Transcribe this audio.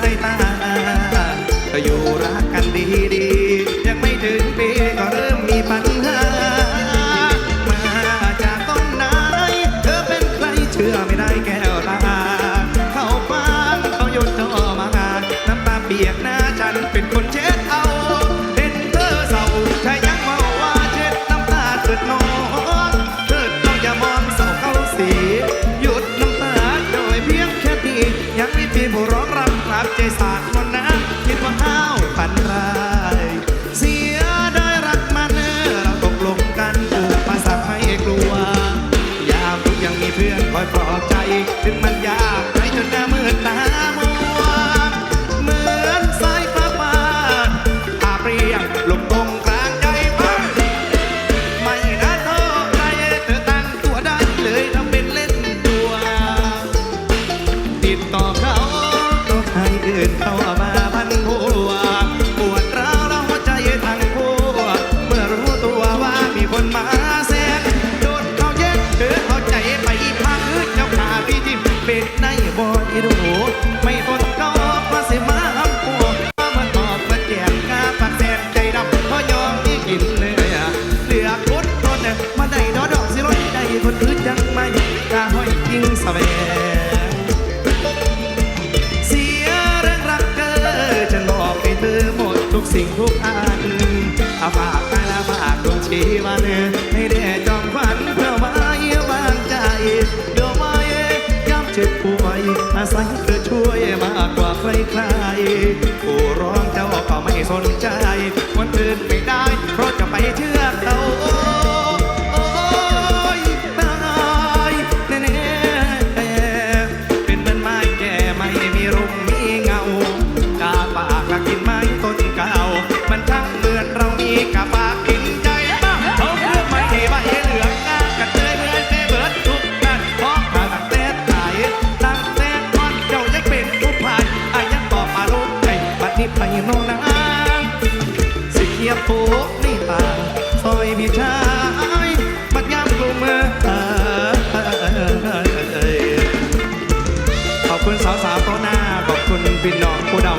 ได้าก็อยู่รักกันดีดียังไม่ถึงปีก็เริ่มมีปัญหา มาจากต้นไหนเธอเป็นใครเชื่อไม่ได้แก้วตา เข้าบ้านเขาหยดต่อมาน้ำตาเปียกหน้า ขอใจ ถึงมันยากใจจนหน้ามืดตาม ไม่ทนก็มาสิมาหำปัวมาตอบมาแจกกาปักแสนใจดำพอยอมที่กินเลยอะเหลือคนทนมาได้ดอกดอกสิรถได้คนอื่นยังไม่กาห้อยยิงแสวงเสียแรงรักเกอฉันบอกให้เธอหมดทุกสิ่งทุกอันอาฝากไปละฝากดวงชีวันให้ได้จ เจ็บป่วยอาศัยเธอช่วยมากกว่าใครใครๆผู้ร้องเจ้าก็ไม่สนใจวันอื่นไม่ได้ เพราะจะไปเชื่อ ไปมองนางสิเกียบโผในป่าซอยพี่ชายบัดยามกลุ่มขอบคุณสาวๆโตหน้า ขอบคุณพี่น้องผู้เดา